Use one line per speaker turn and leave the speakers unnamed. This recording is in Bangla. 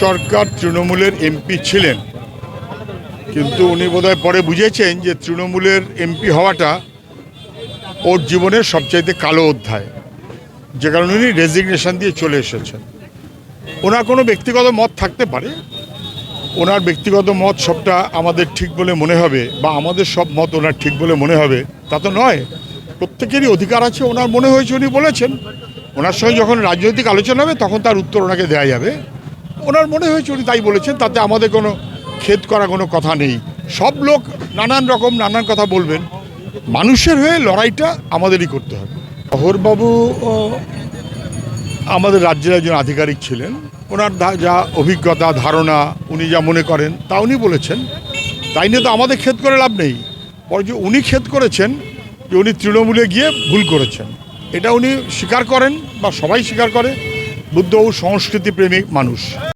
সরকার তৃণমূলের এমপি ছিলেন। কিন্তু উনি বোধহয় পরে বুঝেছেন যে তৃণমূলের এমপি হওয়াটা ওর জীবনের সবচাইতে কালো অধ্যায়। যে কারণে উনি রেজিগনেশন দিয়ে চলে এসেছেন। ওনার কোনো ব্যক্তিগত মত থাকতে পারে। ওনার ব্যক্তিগত মত সবটা আমাদের ঠিক বলে মনে হবে বা আমাদের সব মত ওনার ঠিক বলে মনে হবে, তা তো নয়। প্রত্যেকেরই অধিকার আছে, ওনার মনে হয়েছে উনি বলেছেন। ওনার সঙ্গে যখন রাজনৈতিক আলোচনা হবে, তখন তার উত্তর ওনাকে দেওয়া যাবে। ওনার মনে হয়েছে উনি তাই বলেছেন, তাতে আমাদের কোনো খেদ করা কোনো কথা নেই। সব লোক নানান রকম নানান কথা বলবেন। মানুষের হয়ে লড়াইটা আমাদেরই করতে হবে। অহরবাবু আমাদের রাজ্যের একজন আধিকারিক ছিলেন। ওনার যা অভিজ্ঞতা, ধারণা, উনি যা মনে করেন, তা উনি বলেছেন। তাই নিয়ে তো আমাদের ক্ষেত করে লাভ নেই। পরে যে উনি ক্ষেত করেছেন যে উনি তৃণমূলে গিয়ে ভুল করেছেন। এটা উনি স্বীকার করেন বা সবাই স্বীকার করে। বুদ্ধবাবু সংস্কৃতি প্রেমিক মানুষ।